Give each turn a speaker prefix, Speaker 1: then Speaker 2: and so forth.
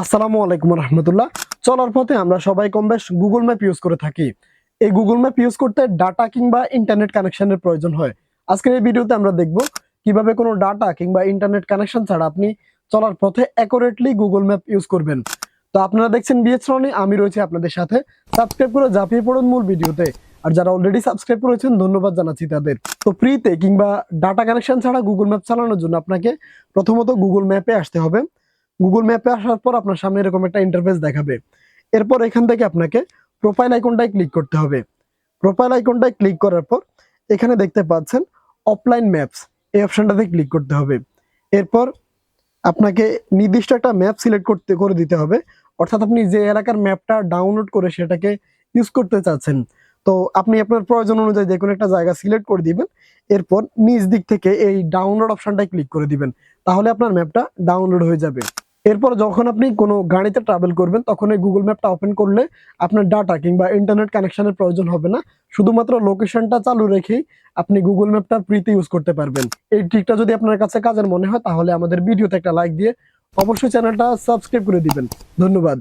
Speaker 1: আসসালামু আলাইকুম রহমতুল্লাহ। চলার পথে আমরা সবাই কম বেশ গুগল ম্যাপ ইউজ করে থাকি। এই গুগল ম্যাপ ইউজ করতে ডাটা কিংবা ইন্টারনেট কানেকশনের প্রয়োজন হয়। আজকের এই ভিডিওতে আমরা দেখব কীভাবে কোনো ডাটা কিংবা ইন্টারনেট কানেকশন ছাড়া আপনি চলার পথে অ্যাকুরেটলি গুগল ম্যাপ ইউজ করবেন। তো আপনারা দেখছেন বিএস রনি আমি রয়েছি আপনাদের সাথে। সাবস্ক্রাইব করে ঝাঁপিয়ে পড়ুন মূল ভিডিওতে আর যারা অলরেডি সাবস্ক্রাইব করেছেন, ধন্যবাদ জানাচ্ছি তাদের। তো ফ্রিতে কিংবা ডাটা কানেকশন ছাড়া গুগল ম্যাপ চালানোর জন্য আপনাকে প্রথমত গুগল ম্যাপে আসতে হবে। গুগল ম্যাপে আসার পর আপনার সামনে এরকম একটা ইন্টারফেস দেখাবে। এরপর এখান থেকে আপনাকে প্রোফাইল আইকনটায় ক্লিক করতে হবে। প্রোফাইল আইকনটায় ক্লিক করার পর এখানে দেখতে পাচ্ছেন অফলাইন ম্যাপস এই অপশনটাতে ক্লিক করতে হবে। এরপর আপনাকে নির্দিষ্ট একটা ম্যাপ সিলেক্ট করতে, করে দিতে হবে। অর্থাৎ আপনি যে এলাকার ম্যাপটা ডাউনলোড করে সেটাকে ইউজ করতে চাচ্ছেন। তো আপনি আপনার প্রয়োজন অনুযায়ী যে কোনো একটা জায়গা সিলেক্ট করে দিবেন। এরপর নিজ দিক থেকে এই ডাউনলোড অপশনটায় ক্লিক করে দিবেন। তাহলে আপনার ম্যাপটা ডাউনলোড হয়ে যাবে। এরপর যখন আপনি কোনো গাড়িতে ট্রাভেল করবেন, তখন এই গুগল ম্যাপটা ওপেন করলে আপনার ডাটা কিংবা ইন্টারনেট কানেকশনের প্রয়োজন হবে না। শুধুমাত্র লোকেশনটা চালু রেখেই আপনি গুগল ম্যাপটা ফ্রিতে ইউজ করতে পারবেন। এই ট্রিকটা যদি আপনার কাছে কাজের মনে হয়, তাহলে আমাদের ভিডিওতে একটা লাইক দিয়ে অবশ্যই চ্যানেলটা সাবস্ক্রাইব করে দিবেন। ধন্যবাদ।